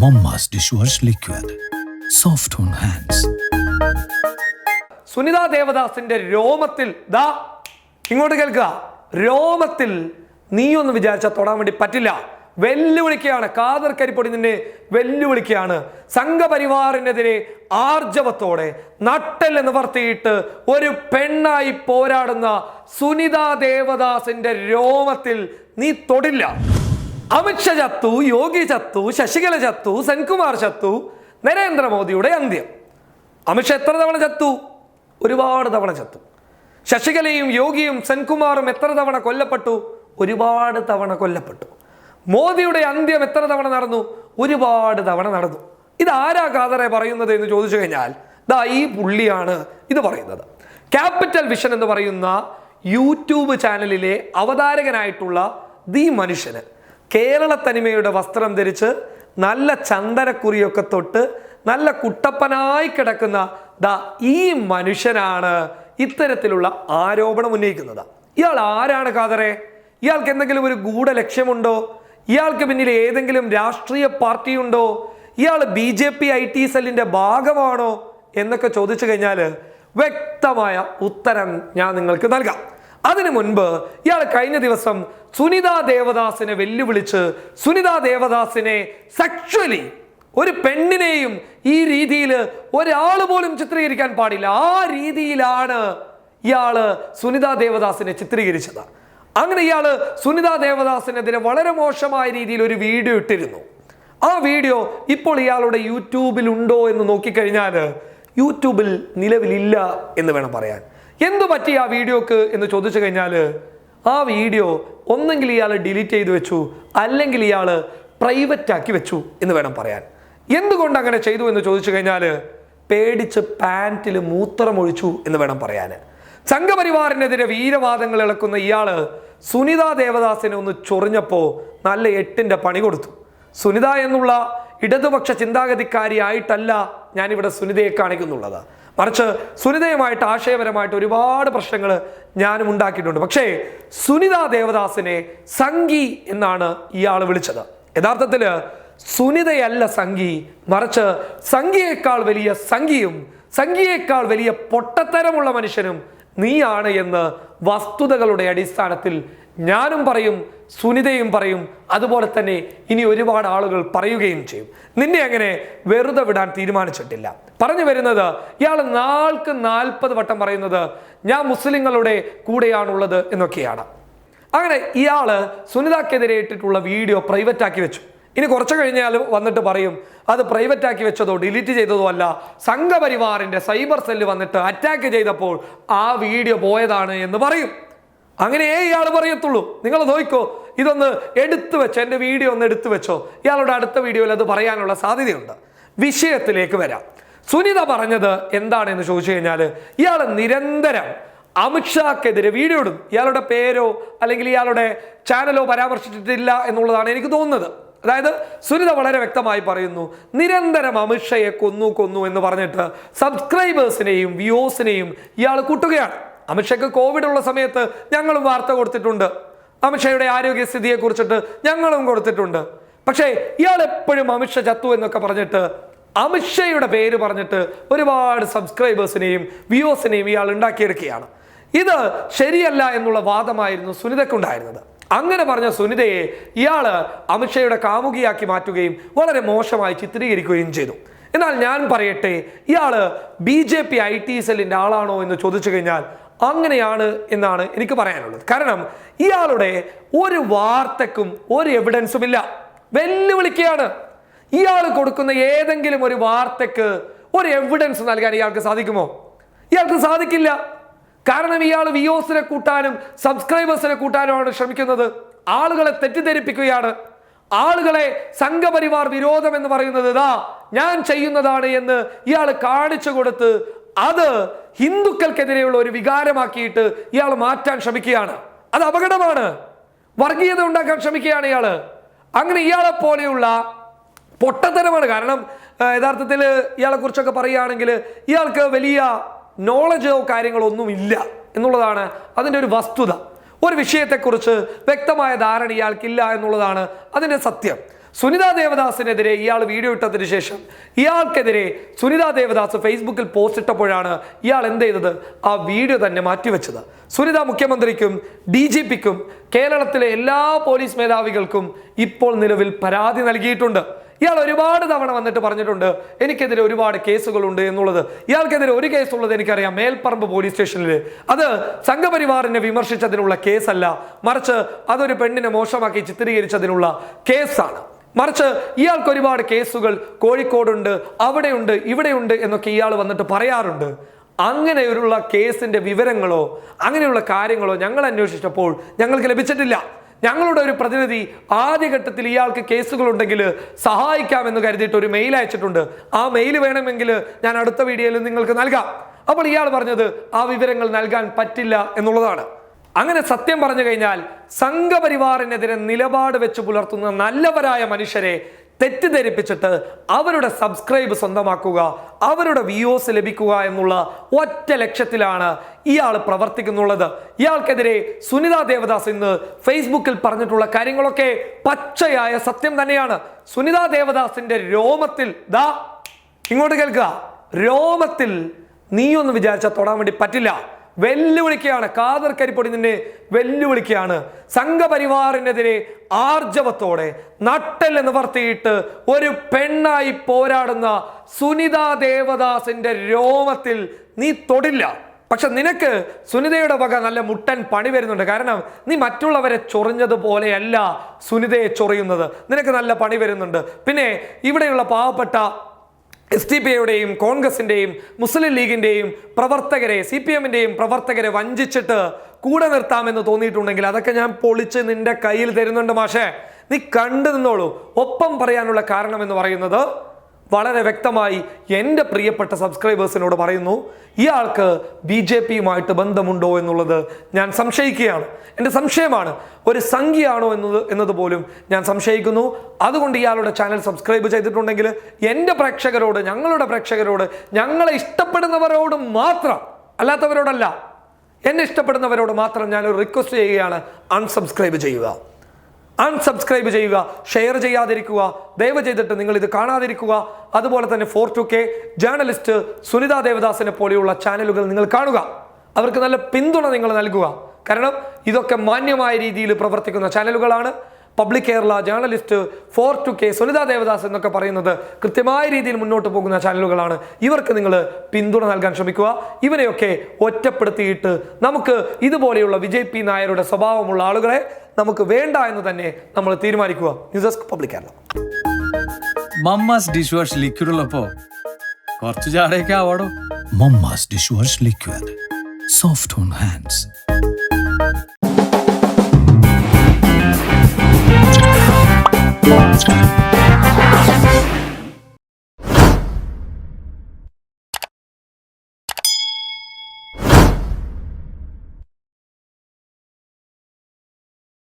Momma's wash liquid soft on hands Sunitha ദേവദാസിന്റെ രോമത്തിൽ ദാ ഇങ്ങോട്ട് കേൾക്കുക. രോമത്തിൽ നീ ഒന്ന് വിചാരിച്ചാൽ തൊടാൻ വേണ്ടി പറ്റില്ല. വെല്ലുവിളിക്കുകയാണ് കാതർ കരിപ്പൊടി നിന്നെ വെല്ലുവിളിക്കുകയാണ് സംഘപരിവാറിനെതിരെ ആർജവത്തോടെ നട്ടൽ നിവർത്തിയിട്ട് ഒരു പെണ്ണായി പോരാടുന്ന സുനിത ദേവദാസിന്റെ രോമത്തിൽ നീ തൊടില്ല. അമിത്ഷാ ചത്തു യോഗി ചത്തു ശശികല ചത്തു സെൻകുമാർ ചത്തു. നരേന്ദ്രമോദിയുടെ അന്ത്യം. അമിത്ഷാ എത്ര തവണ ചത്തു? ഒരുപാട് തവണ ചത്തു. ശശികലയും യോഗിയും സെൻകുമാറും എത്ര തവണ കൊല്ലപ്പെട്ടു? ഒരുപാട് തവണ കൊല്ലപ്പെട്ടു. മോദിയുടെ അന്ത്യം എത്ര തവണ നടന്നു? ഒരുപാട് തവണ നടന്നു. ഇത് ആരാ കാതറെ പറയുന്നത് എന്ന് ചോദിച്ചു കഴിഞ്ഞാൽ ദാ ഈ പുള്ളിയാണ് ഇത് പറയുന്നത്. ക്യാപിറ്റൽ വിഷൻ എന്ന് പറയുന്ന യൂട്യൂബ് ചാനലിലെ അവതാരകനായിട്ടുള്ള ദി മനുഷ്യന്. കേരള തനിമയുടെ വസ്ത്രം ധരിച്ച് നല്ല ചന്ദനക്കുറിയൊക്കെ തൊട്ട് നല്ല കുട്ടപ്പനായി കിടക്കുന്ന ദാ ഈ മനുഷ്യനാണ് ഇത്തരത്തിലുള്ള ആരോപണം ഉന്നയിക്കുന്നത്. ഇയാൾ ആരാണ് കാതറെ ഇയാൾക്ക് എന്തെങ്കിലും ഒരു ഗൂഢ ലക്ഷ്യമുണ്ടോ ഇയാൾക്ക് പിന്നിൽ ഏതെങ്കിലും രാഷ്ട്രീയ പാർട്ടിയുണ്ടോ? ഇയാൾ B J P I T സെല്ലിന്റെ ഭാഗമാണോ? എന്നൊക്കെ ചോദിച്ചു കഴിഞ്ഞാൽ വ്യക്തമായ ഉത്തരം ഞാൻ നിങ്ങൾക്ക് നൽകാം. അതിനു മുൻപ് ഇയാൾ കഴിഞ്ഞ ദിവസം സുനിത ദേവദാസിനെ വെല്ലുവിളിച്ച് സുനിത ദേവദാസിനെ സെക്ഷലി ഒരു പെണ്ണിനെയും ഈ രീതിയിൽ ഒരാൾ പോലും ചിത്രീകരിക്കാൻ പാടില്ല. ആ രീതിയിലാണ് ഇയാൾ സുനിത ദേവദാസിനെ ചിത്രീകരിച്ചത്. അങ്ങനെ ഇയാൾ സുനിത ദേവദാസിനെതിരെ വളരെ മോശമായ രീതിയിൽ ഒരു വീഡിയോ ഇട്ടിരുന്നു. ആ വീഡിയോ ഇപ്പോൾ ഇയാളുടെ യൂട്യൂബിൽ ഉണ്ടോ എന്ന് നോക്കിക്കഴിഞ്ഞാൽ യൂട്യൂബിൽ നിലവിലില്ല എന്ന് വേണം പറയാൻ. എന്തു പറ്റി ആ വീഡിയോക്ക് എന്ന് ചോദിച്ചു കഴിഞ്ഞാൽ ആ വീഡിയോ ഒന്നെങ്കിൽ ഇയാൾ ഡിലീറ്റ് ചെയ്തു വെച്ചു അല്ലെങ്കിൽ ഇയാൾ പ്രൈവറ്റ് ആക്കി വെച്ചു എന്ന് വേണം പറയാൻ. എന്തുകൊണ്ട് അങ്ങനെ ചെയ്തു എന്ന് ചോദിച്ചു കഴിഞ്ഞാൽ പേടിച്ച് പാന്റിൽ മൂത്രമൊഴിച്ചു എന്ന് വേണം പറയാൻ സംഘപരിവാറിനെതിരെ വീരവാദങ്ങൾ ഇളക്കുന്ന ഇയാൾ സുനിത ദേവദാസിനെ ഒന്ന് ചൊറിഞ്ഞപ്പോൾ നല്ല എട്ടിന്റെ പണി കൊടുത്തു. സുനിത എന്നുള്ള ഇടതുപക്ഷ ചിന്താഗതിക്കാരിയായിട്ടല്ല ഞാനിവിടെ സുനിതയെ കാണിക്കുന്നുള്ളത്. മറിച്ച് സുനിതയുമായിട്ട് ആശയപരമായിട്ട് ഒരുപാട് പ്രശ്നങ്ങൾ ഞാനും ഉണ്ടാക്കിയിട്ടുണ്ട്. പക്ഷേ സുനിത ദേവദാസിനെ സംഗി എന്നാണ് ഇയാൾ വിളിച്ചത്. യഥാർത്ഥത്തിൽ സുനിതയല്ല സംഗി മറിച്ച് സംഗിയേക്കാൾ വലിയ സംഗിയും സംഗിയേക്കാൾ വലിയ പൊട്ടത്തരമുള്ള മനുഷ്യനും നീയാണ് എന്ന് വസ്തുതകളുടെ അടിസ്ഥാനത്തിൽ ഞാനും പറയും സുനിതയും പറയും അതുപോലെ തന്നെ ഇനി ഒരുപാട് ആളുകൾ പറയുകയും ചെയ്യും. നിന്നെ അങ്ങനെ വെറുതെ വിടാൻ തീരുമാനിച്ചിട്ടില്ല. പറഞ്ഞു വരുന്നത് ഇയാൾ നാൾക്ക് നാൽപ്പത് വട്ടം പറയുന്നത് ഞാൻ മുസ്ലിങ്ങളുടെ കൂടെയാണുള്ളത് എന്നൊക്കെയാണ്. അങ്ങനെ ഇയാൾ സുനിതക്കെതിരെ ഇട്ടിട്ടുള്ള വീഡിയോ പ്രൈവറ്റ് ആക്കി വെച്ചു. ഇനി കുറച്ച് കഴിഞ്ഞാൽ വന്നിട്ട് പറയും അത് പ്രൈവറ്റ് ആക്കി വെച്ചതോ ഡിലീറ്റ് ചെയ്തതോ അല്ല. സംഘപരിവാറിന്റെ സൈബർ സെല്ല് വന്നിട്ട് അറ്റാക്ക് ചെയ്തപ്പോൾ ആ വീഡിയോ പോയതാണ് എന്ന് പറയും. അങ്ങനെയേ ഇയാൾ പറയത്തുള്ളൂ. നിങ്ങൾ നോക്കിക്കോ ഇതൊന്ന് എടുത്തു വെച്ചോ എന്റെ വീഡിയോ ഒന്ന് എടുത്തു വെച്ചോ. ഇയാളുടെ അടുത്ത വീഡിയോയിൽ അത് പറയാനുള്ള സാധ്യതയുണ്ട്. വിഷയത്തിലേക്ക് വരാം. സുനിത പറഞ്ഞത് എന്താണെന്ന് ചോദിച്ചു കഴിഞ്ഞാൽ ഇയാൾ നിരന്തരം അമിത്ഷാക്കെതിരെ വീഡിയോ ഇടും. ഇയാളുടെ പേരോ അല്ലെങ്കിൽ ഇയാളുടെ ചാനലോ പരാമർശിച്ചിട്ടില്ല എന്നുള്ളതാണ് എനിക്ക് തോന്നുന്നത്. അതായത് സുനിത വളരെ വ്യക്തമായി പറയുന്നു നിരന്തരം അമിത്ഷയെ കൊന്നു കൊന്നു എന്ന് പറഞ്ഞിട്ട് സബ്സ്ക്രൈബേഴ്സിനെയും വ്യൂസിനെയും ഇയാൾ കൂട്ടുകയാണ്. അമിത്ഷയ്ക്ക് കോവിഡ് ഉള്ള സമയത്ത് ഞങ്ങളും വാർത്ത കൊടുത്തിട്ടുണ്ട്. അമിത്ഷയുടെ ആരോഗ്യസ്ഥിതിയെ കുറിച്ചിട്ട് ഞങ്ങളും കൊടുത്തിട്ടുണ്ട്. പക്ഷേ ഇയാൾ എപ്പോഴും അമിത്ഷാ ചത്തു എന്നൊക്കെ പറഞ്ഞിട്ട് അമിത്ഷയുടെ പേര് പറഞ്ഞിട്ട് ഒരുപാട് സബ്സ്ക്രൈബേഴ്സിനെയും വ്യൂസിനെയും ഇയാൾ ഉണ്ടാക്കിയെടുക്കുകയാണ്. ഇത് ശരിയല്ല എന്നുള്ള വാദമായിരുന്നു സുനിതക്കുണ്ടായിരുന്നത് അങ്ങനെ പറഞ്ഞ സുനിതയെ ഇയാൾ അമിത്ഷയുടെ കാമുകിയാക്കി മാറ്റുകയും വളരെ മോശമായി ചിത്രീകരിക്കുകയും ചെയ്തു. എന്നാൽ ഞാൻ പറയട്ടെ ഇയാൾ B J P I T സെല്ലിന്റെ ആളാണോ എന്ന് ചോദിച്ചു കഴിഞ്ഞാൽ അങ്ങനെയാണ് എന്നാണ് എനിക്ക് പറയാനുള്ളത്. കാരണം ഇയാളുടെ ഒരു വാർത്തക്കും ഒരു എവിഡൻസും ഇല്ല. വെല്ലുവിളിക്കുകയാണ്. ഇയാൾ കൊടുക്കുന്ന ഏതെങ്കിലും ഒരു വാർത്തക്ക് ഒരു എവിഡൻസ് നൽകാൻ ഇയാൾക്ക് സാധിക്കുമോ? ഇയാൾക്ക് സാധിക്കില്ല. കാരണം ഇയാൾ വിയോസിനെ കൂട്ടാനും സബ്സ്ക്രൈബേഴ്സിനെ കൂട്ടാനുമാണ് ശ്രമിക്കുന്നത്. ആളുകളെ തെറ്റിദ്ധരിപ്പിക്കുകയാണ്. ആളുകളെ സംഘപരിവാർ വിരോധം എന്ന് പറയുന്നത് ഇതാ ഞാൻ ചെയ്യുന്നതാണ് എന്ന് ഇയാൾ കാണിച്ചു കൊടുത്ത് അത് ഹിന്ദുക്കൾക്കെതിരെയുള്ള ഒരു വികാരമാക്കിയിട്ട് ഇയാൾ മാറ്റാൻ ശ്രമിക്കുകയാണ്. അത് അപകടമാണ്. വർഗീയത ഉണ്ടാക്കാൻ ശ്രമിക്കുകയാണ് ഇയാൾ. അങ്ങനെ ഇയാളെ പോലെയുള്ള പൊട്ടത്തരമാണ്. കാരണം യഥാർത്ഥത്തിൽ ഇയാളെ കുറിച്ചൊക്കെ പറയുകയാണെങ്കിൽ ഇയാൾക്ക് വലിയ നോളജോ കാര്യങ്ങളോ ഒന്നുമില്ല എന്നുള്ളതാണ് അതിന്റെ ഒരു വസ്തുത. ഒരു വിഷയത്തെക്കുറിച്ച് വ്യക്തമായ ധാരണ ഇയാൾക്കില്ല എന്നുള്ളതാണ് അതിന്റെ സത്യം. സുനിത ദേവദാസിനെതിരെ ഇയാൾ വീഡിയോ ഇട്ടതിന് ശേഷം ഇയാൾക്കെതിരെ സുനിത ദേവദാസ് ഫേസ്ബുക്കിൽ പോസ്റ്റ് ഇട്ടപ്പോഴാണ് ഇയാൾ എന്ത് ചെയ്തത്? ആ വീഡിയോ തന്നെ മാറ്റിവെച്ചത്. സുനിത മുഖ്യമന്ത്രിക്കും ഡി ജി പിക്കും കേരളത്തിലെ എല്ലാ പോലീസ് മേധാവികൾക്കും ഇപ്പോൾ നിലവിൽ പരാതി നൽകിയിട്ടുണ്ട്. ഇയാൾ ഒരുപാട് തവണ വന്നിട്ട് പറഞ്ഞിട്ടുണ്ട് എനിക്കെതിരെ ഒരുപാട് കേസുകളുണ്ട് എന്നുള്ളത്. ഇയാൾക്കെതിരെ ഒരു കേസുള്ളത് എനിക്കറിയാം മേൽപ്പറമ്പ് പോലീസ് സ്റ്റേഷനിൽ അത് സംഘപരിവാറിനെ വിമർശിച്ചതിനുള്ള കേസല്ല മറിച്ച് അതൊരു പെണ്ണിനെ മോശമാക്കി ചിത്രീകരിച്ചതിനുള്ള കേസാണ്. മറിച്ച് ഇയാൾക്ക് ഒരുപാട് കേസുകൾ കോഴിക്കോടുണ്ട് അവിടെയുണ്ട് ഇവിടെയുണ്ട് എന്നൊക്കെ ഇയാൾ വന്നിട്ട് പറയാറുണ്ട്. അങ്ങനെയുള്ള കേസിന്റെ വിവരങ്ങളോ അങ്ങനെയുള്ള കാര്യങ്ങളോ ഞങ്ങൾ അന്വേഷിച്ചപ്പോൾ ഞങ്ങൾക്ക് ലഭിച്ചിട്ടില്ല. ഞങ്ങളുടെ ഒരു പ്രതിനിധി ആദ്യഘട്ടത്തിൽ ഇയാൾക്ക് കേസുകളുണ്ടെങ്കിൽ സഹായിക്കാമെന്ന് കരുതിയിട്ട് ഒരു മെയിൽ അയച്ചിട്ടുണ്ട്. ആ മെയിൽ വേണമെങ്കിൽ ഞാൻ അടുത്ത വീഡിയോയിൽ നിങ്ങൾക്ക് നൽകാം. അപ്പോൾ ഇയാൾ പറഞ്ഞത് ആ വിവരങ്ങൾ നൽകാൻ പറ്റില്ല എന്നുള്ളതാണ്. അങ്ങനെ സത്യം പറഞ്ഞു കഴിഞ്ഞാൽ സംഘപരിവാറിനെതിരെ നിലപാട് വെച്ച് പുലർത്തുന്ന നല്ലവരായ മനുഷ്യരെ തെറ്റിദ്ധരിപ്പിച്ചിട്ട് അവരുടെ സബ്സ്ക്രൈബ് സ്വന്തമാക്കുക അവരുടെ വ്യൂസ് ലഭിക്കുക എന്നുള്ള ഒറ്റ ലക്ഷ്യത്തിലാണ് ഇയാൾ പ്രവർത്തിക്കുന്നുള്ളത്. ഇയാൾക്കെതിരെ സുനിത ദേവദാസ് ഇന്ന് ഫേസ്ബുക്കിൽ പറഞ്ഞിട്ടുള്ള കാര്യങ്ങളൊക്കെ പച്ചയായ സത്യം തന്നെയാണ്. സുനിത ദേവദാസിന്റെ രോമത്തിൽ ദാ ഇങ്ങോട്ട് കേൾക്കുക. രോമത്തിൽ നീയൊന്ന് വിചാരിച്ചാൽ തൊടാൻ വേണ്ടി പറ്റില്ല. വെല്ലുവിളിക്കുകയാണ്. കാതർ കരിപ്പൊടി നിന്നെ വെല്ലുവിളിക്കുകയാണ്. സംഘപരിവാറിനെതിരെ ആർജവത്തോടെ നട്ടൽ നിവർത്തിയിട്ട് ഒരു പെണ്ണായി പോരാടുന്ന സുനിത ദേവദാസിന്റെ രോമത്തിൽ നീ തൊടില്ല. പക്ഷെ നിനക്ക് സുനിതയുടെ വക നല്ല മുട്ടൻ പണി വരുന്നുണ്ട്. കാരണം നീ മറ്റുള്ളവരെ ചൊറിഞ്ഞതുപോലെയല്ല സുനിതയെ ചൊറിയുന്നത്. നിനക്ക് നല്ല പണി വരുന്നുണ്ട്. പിന്നെ ഇവിടെയുള്ള പാവപ്പെട്ട എസ് ടി പി ഐയുടെയും കോൺഗ്രസിന്റെയും മുസ്ലിം ലീഗിന്റെയും പ്രവർത്തകരെ സി പി എമ്മിന്റെയും പ്രവർത്തകരെ വഞ്ചിച്ചിട്ട് കൂടെ നിർത്താമെന്ന് തോന്നിയിട്ടുണ്ടെങ്കിൽ അതൊക്കെ ഞാൻ പൊളിച്ച് നിന്റെ കയ്യിൽ തരുന്നുണ്ട് മാഷേ. നീ കണ്ടു നിന്നോളൂ. ഒപ്പം പറയാനുള്ള കാരണം എന്ന് പറയുന്നത് വളരെ വ്യക്തമായി എന്റെ പ്രിയപ്പെട്ട സബ്സ്ക്രൈബേഴ്സിനോട് പറയുന്നു ഇയാൾക്ക് ബി ജെ പിയുമായിട്ട് ബന്ധമുണ്ടോ എന്നുള്ളത് ഞാൻ സംശയിക്കുകയാണ്. എന്റെ സംശയമാണ് ഒരു സംഖ്യയാണോ എന്നത് എന്നത് പോലും ഞാൻ സംശയിക്കുന്നു. അതുകൊണ്ട് ഇയാളുടെ ചാനൽ സബ്സ്ക്രൈബ് ചെയ്തിട്ടുണ്ടെങ്കിൽ എന്റെ പ്രേക്ഷകരോട് ഞങ്ങളുടെ പ്രേക്ഷകരോട് ഞങ്ങളെ ഇഷ്ടപ്പെടുന്നവരോട് മാത്രം അല്ലാത്തവരോടല്ല എന്നെ ഇഷ്ടപ്പെടുന്നവരോട് മാത്രം ഞാനൊരു റിക്വസ്റ്റ് ചെയ്യുകയാണ് അൺസബ്സ്ക്രൈബ് ചെയ്യുക. അൺസബ്സ്ക്രൈബ് ചെയ്യുക ഷെയർ ചെയ്യാതിരിക്കുക ദയവ് ചെയ്തിട്ട് നിങ്ങൾ ഇത് കാണാതിരിക്കുക. അതുപോലെ തന്നെ four two K journalist Sunitha ദേവദാസിനെ പോലെയുള്ള ചാനലുകൾ നിങ്ങൾ കാണുക. അവർക്ക് നല്ല പിന്തുണ നിങ്ങൾ നൽകുക. കാരണം ഇതൊക്കെ മാന്യമായ രീതിയിൽ പ്രവർത്തിക്കുന്ന ചാനലുകളാണ് public Kerala journalist four two K Sunitha Devadas എന്നൊക്കെ പറയുന്നത് കൃത്യമായ രീതിയിൽ മുന്നോട്ട് പോകുന്ന ചാനലുകളാണ്. ഇവർക്ക് നിങ്ങൾ പിന്തുണ നൽകാൻ ശ്രമിക്കുക. ഇവരെയൊക്കെ ഒറ്റപ്പെടുത്തിയിട്ട് നമുക്ക് ഇതുപോലെയുള്ള വിജയ് പി നായരുടെ സ്വഭാവമുള്ള ആളുകളെ നമുക്ക് വേണ്ട എന്ന് തന്നെ നമ്മൾ തീരുമാനിക്കുക. News desk public Kerala. Mamma's dish wash liquid ഉള്ളപ്പോ കുറച്ച് ചാടയൊക്കെ ആവാടോ? Dish wash liquid. Soft on hands.